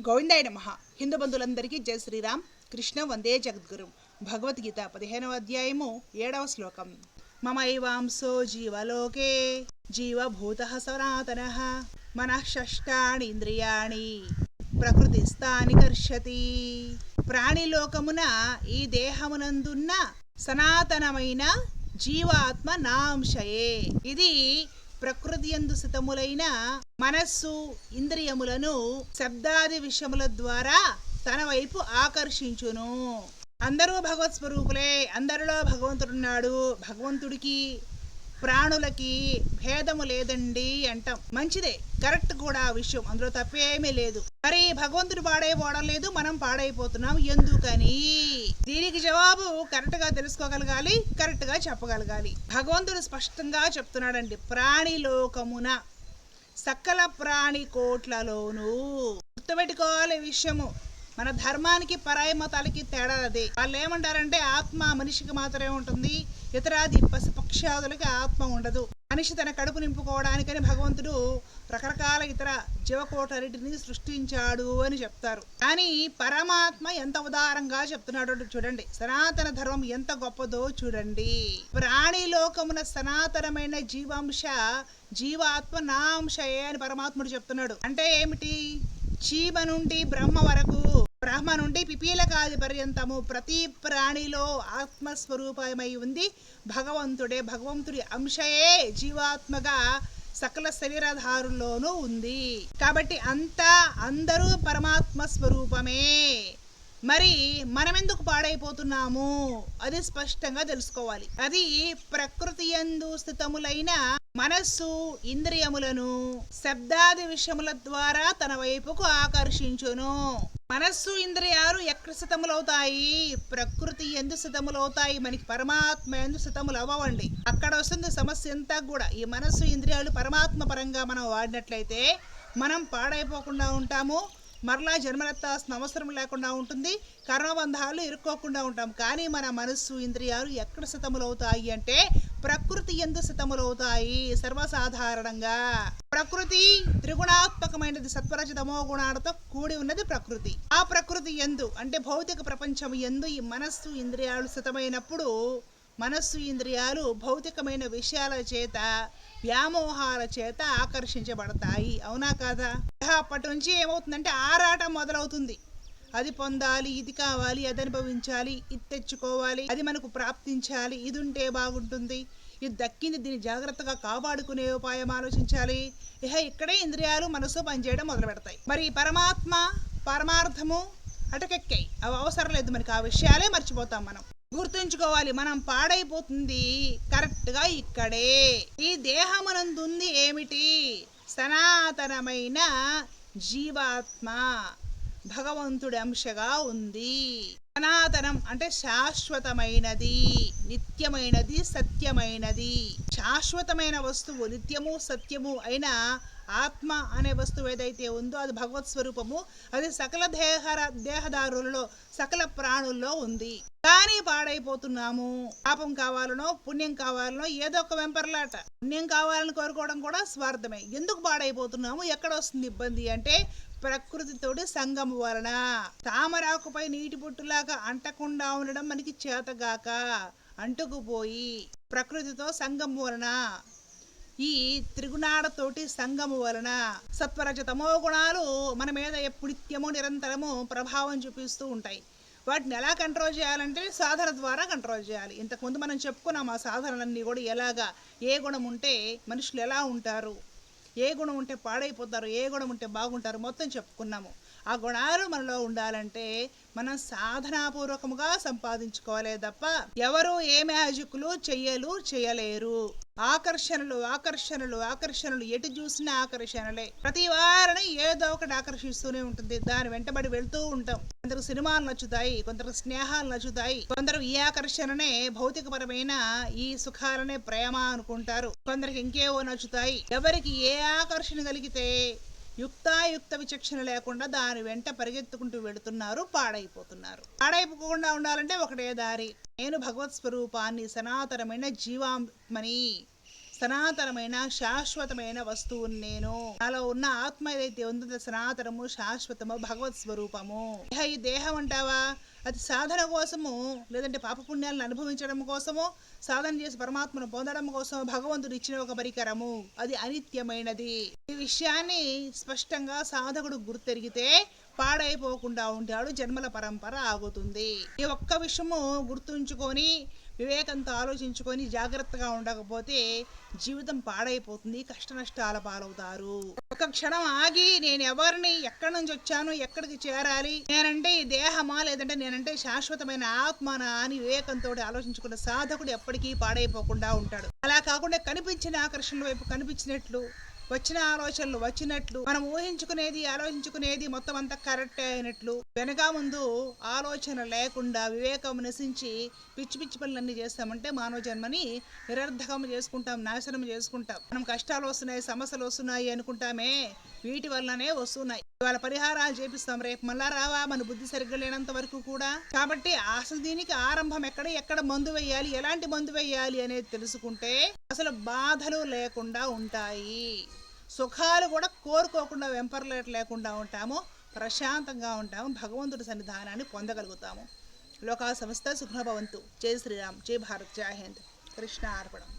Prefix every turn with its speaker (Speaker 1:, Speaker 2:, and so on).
Speaker 1: గోవిందాయ నమ. హిందూ బంధువులందరికీ జయ శ్రీరామ్. కృష్ణ వందే జగద్గురు. భగవద్గీత పదిహేనవ అధ్యాయము ఏడవ శ్లోకం. మమైవాంసో జీవలోకే జీవభూత సనాతన. మనఃషష్టాని ఇంద్రియాణి ప్రకృతిస్థాని కర్షతి. ప్రాణిలోకమున ఈ దేహమునందున్న సనాతనమైన జీవాత్మ నాంశయే. ఇది ప్రకృతి ఎందు సితములైన మనస్సు ఇంద్రియములను శబ్దాది విషయముల ద్వారా తన వైపు ఆకర్షించును. అందరూ భగవత్ స్వరూపులే. అందరిలో భగవంతుడున్నాడు. భగవంతుడికి ప్రాణులకి భేదము లేదండి అంటాం. మంచిదే కరెక్ట్ కూడా ఆ విషయం. అందులో తప్పేమీ లేదు. మరి భగవంతుడు పాడైపోవడం లేదు మనం పాడైపోతున్నాం. ఎందుకని? దీనికి జవాబు కరెక్ట్గా తెలుసుకోగలగాలి కరెక్ట్గా చెప్పగలగాలి. భగవంతుడు స్పష్టంగా చెప్తున్నాడండి ప్రాణిలోకమున సకల ప్రాణి కోట్లలోనూ గుర్తుపెట్టుకోవాలి విషయము. మన ధర్మానికి పరాయి మతాలకి తేడా అదే వాళ్ళు ఏమంటారంటే ఆత్మ మనిషికి మాత్రమే ఉంటుంది ఇతరాది పశు పక్షాదులకు ఆత్మ ఉండదు. మనిషి తన కడుపు నింపుకోవడానికని భగవంతుడు రకరకాల ఇతర జీవకోటరిటిని సృష్టించాడు అని చెప్తారు. కానీ పరమాత్మ ఎంత ఉదారంగా చెప్తున్నాడో చూడండి. సనాతన ధర్మం ఎంత గొప్పదో చూడండి. ప్రాణి లోకమున సనాతనమైన జీవాంశ జీవాత్మ నాంశయే అని పరమాత్ముడు చెప్తున్నాడు. అంటే ఏమిటి? చీమ నుండి బ్రహ్మ వరకు బ్రహ్మ నుండి పిపీలకాది పర్యంతము ప్రతి ప్రాణిలో ఆత్మస్వరూపమై ఉంది. భగవంతుడే భగవంతుడి అంశయే జీవాత్మగా సకల శరీరధారుల్లోనూ ఉంది. కాబట్టి అంతా అందరూ పరమాత్మ స్వరూపమే మరి మనమెందుకు పాడైపోతున్నాము? అది స్పష్టంగా తెలుసుకోవాలి. అది ప్రకృతి ఎందు స్థితములైన మనస్సు ఇంద్రియములను శబ్దాది విషయముల ద్వారా తన వైపుకు ఆకర్షించును. మనస్సు ఇంద్రియాలు ఎక్కడ సితములవుతాయి ప్రకృతి ఎందు సితములవుతాయి. మనకి పరమాత్మ ఎందు సితములు అవ్వండి అక్కడ వస్తుంది సమస్య అంతా కూడా. ఈ మనస్సు ఇంద్రియాలు పరమాత్మ పరంగా మనం వాడినట్లయితే మనం పాడైపోకుండా ఉంటాము. మరలా జన్మలెత్తాల్సిన అవసరం లేకుండా ఉంటుంది. కర్మబంధాలు ఇరుక్కోకుండా ఉంటాం. కానీ మన మనస్సు ఇంద్రియాలు ఎక్కడ సితములవుతాయి అంటే ప్రకృతి ఎందు సితములవుతాయి. సర్వసాధారణంగా ప్రకృతి త్రిగుణాత్మకమైనది. సత్వరజతమో గుణాలతో కూడి ఉన్నది ప్రకృతి. ఆ ప్రకృతి ఎందు అంటే భౌతిక ప్రపంచం ఎందు ఈ మనస్సు ఇంద్రియాలు సితమైనప్పుడు మనస్సు ఇంద్రియాలు భౌతికమైన విషయాల చేత వ్యామోహాల చేత ఆకర్షించబడతాయి. అవునా కాదా? అప్పటి నుంచి ఏమవుతుందంటే ఆరాటం మొదలవుతుంది. అది పొందాలి ఇది కావాలి అది అనుభవించాలి ఇది తెచ్చుకోవాలి అది మనకు ప్రాప్తించాలి ఇది ఉంటే బాగుంటుంది. ఇది దక్కింది దీన్ని జాగ్రత్తగా కాపాడుకునే ఉపాయం ఆలోచించాలి. ఇహ ఇక్కడే ఇంద్రియాలు మనసు పనిచేయడం మొదలు పెడతాయి మరి పరమాత్మ పరమార్థము అటకెక్కాయి. అవి అవసరం లేదు మనకి. ఆ విషయాలే మర్చిపోతాం మనం. గుర్తుంచుకోవాలి మనం పాడైపోతుంది. కరెక్ట్గా ఇక్కడే. ఈ దేహమునందుంది ఏమిటి? సనాతనమైన జీవాత్మ భగవంతుడి అంశగా ఉంది. సనాతనం అంటే శాశ్వతమైనది నిత్యమైనది సత్యమైనది. శాశ్వతమైన వస్తువు నిత్యము సత్యము అయిన ఆత్మ అనే వస్తువు ఏదైతే ఉందో అది భగవత్ స్వరూపము అది సకల దేహ దేహదారులలో సకల ప్రాణుల్లో ఉంది. కానీ పాడైపోతున్నాము. పాపం కావాలనో పుణ్యం కావాలనో ఏదో ఒక వెంపర్లాట. పుణ్యం కావాలని కోరుకోవడం కూడా స్వార్థమే. ఎందుకు పాడైపోతున్నాము? ఎక్కడ వస్తుంది ఇబ్బంది అంటే ప్రకృతితోటి సంగము వలన తామరాకుపై నీటి బొట్టులాగా అంటకుండా ఉండడం మనకి చేతగాక అంటుకుపోయి ప్రకృతితో సంగము వలన ఈ త్రిగుణాలతోటి సంగము వలన సత్వరజ తమో గుణాలు మన మీద ఎప్పుడు నిరంతరము ప్రభావం చూపిస్తూ ఉంటాయి. వాటిని ఎలా కంట్రోల్ చేయాలంటే సాధన ద్వారా కంట్రోల్ చేయాలి. ఇంతకుముందు మనం చెప్పుకున్నాం ఆ సాధనలన్నీ కూడా ఎలాగా ఏ గుణం ఉంటే మనుషులు ఎలా ఉంటారు? ఏ గుణం ఉంటే పాడైపోతారు ఏ గుణం ఉంటే బాగుంటారు మొత్తం చెప్పుకున్నాము. ఆ గుణాలు మనలో ఉండాలంటే మనం సాధనాపూర్వకముగా సంపాదించుకోవాలి తప్ప ఎవరు ఏ మ్యాజిక్లు చెయ్యలు చేయలేరు ఆకర్షణలు ఆకర్షణలు ఆకర్షణలు. ఎటు చూసినా ఆకర్షణలే. ప్రతి వారిని ఏదో ఒకటి ఆకర్షిస్తూనే ఉంటుంది. దాని వెంటబడి వెళ్తూ ఉంటాం. కొందరు సినిమాలు నచ్చుతాయి కొందరు స్నేహాలు నచ్చుతాయి. కొందరు ఈ ఆకర్షణనే భౌతికపరమైన ఈ సుఖాలనే ప్రేమ అనుకుంటారు. కొందరికి ఇంకేవో నచ్చుతాయి. ఎవరికి ఏ ఆకర్షణ కలిగితే యుక్తాయుక్త విచక్షణ లేకుండా దాని వెంట పరిగెత్తుకుంటూ వెడుతున్నారు పాడైపోతున్నారు. పాడైపోకుండా ఉండాలంటే ఒకటే దారి. నేను భగవత్ స్వరూపాన్ని సనాతనమైన జీవాత్మని సనాతనమైన శాశ్వతమైన వస్తువు నేను. నాలో ఉన్న ఆత్మ ఏదైతే ఉందో సనాతనము శాశ్వతము భగవత్ స్వరూపము. ఇహ ఈ దేహం అంటావా? అది సాధన కోసము లేదంటే పాపపుణ్యాలను అనుభవించడం కోసము సాధన చేసి పరమాత్మను పొందడం కోసం భగవంతుడు ఇచ్చిన ఒక పరికరము. అది అనిత్యమైనది. ఈ విషయాన్ని స్పష్టంగా సాధకుడు గుర్తెరిగితే పాడైపోకుండా ఉంటాడు జన్మల పరంపర ఆగుతుంది. ఈ ఒక్క విషయము గుర్తుంచుకొని వివేకంతో ఆలోచించుకొని జాగ్రత్తగా ఉండకపోతే జీవితం పాడైపోతుంది కష్ట నష్టాల పాలవుతారు. ఒక క్షణం ఆగి నేను ఎవరిని ఎక్కడి నుంచి వచ్చాను ఎక్కడికి చేరాలి నేనంటే ఈ దేహమా లేదంటే నేనంటే శాశ్వతమైన ఆత్మనా అని వివేకంతో ఆలోచించుకున్న సాధకుడు ఎప్పటికీ పాడైపోకుండా ఉంటాడు. అలా కాకుండా కనిపించిన ఆకర్షణ వైపు కనిపించినట్లు వచ్చిన ఆలోచనలు వచ్చినట్లు మనం ఊహించుకునేది ఆలోచించుకునేది మొత్తం అంతా కరెక్ట్ అయినట్లు వెనక ముందు ఆలోచన లేకుండా వివేకం నశించి పిచ్చి పిచ్చి పనులన్నీ చేస్తామంటే మానవ జన్మని నిరర్ధకం చేసుకుంటాం నాశనం చేసుకుంటాం. మనం కష్టాలు వస్తున్నాయి సమస్యలు వస్తున్నాయి అనుకుంటామే వీటి వల్లనే వస్తున్నాయి. వాళ్ళ పరిహారాలు చేపిస్తాం. రేపు మళ్ళా రావా? మన బుద్ధి సరిగ్గా లేనంత వరకు కూడా. కాబట్టి అసలు దీనికి ఆరంభం ఎక్కడ ఎక్కడ మందు వేయాలి ఎలాంటి మందు వేయాలి అనేది తెలుసుకుంటే అసలు బాధలు లేకుండా ఉంటాయి. సుఖాలు కూడా కోరుకోకుండా వెంపర్లేట్ లేకుండా ఉంటాము. ప్రశాంతంగా ఉంటాము. భగవంతుడి సన్నిధానాన్ని పొందగలుగుతాము. లోకా సంస్థ సుఖభవంతు జై శ్రీరామ్. జై భారత్. జై హింద్. కృష్ణ అర్పణం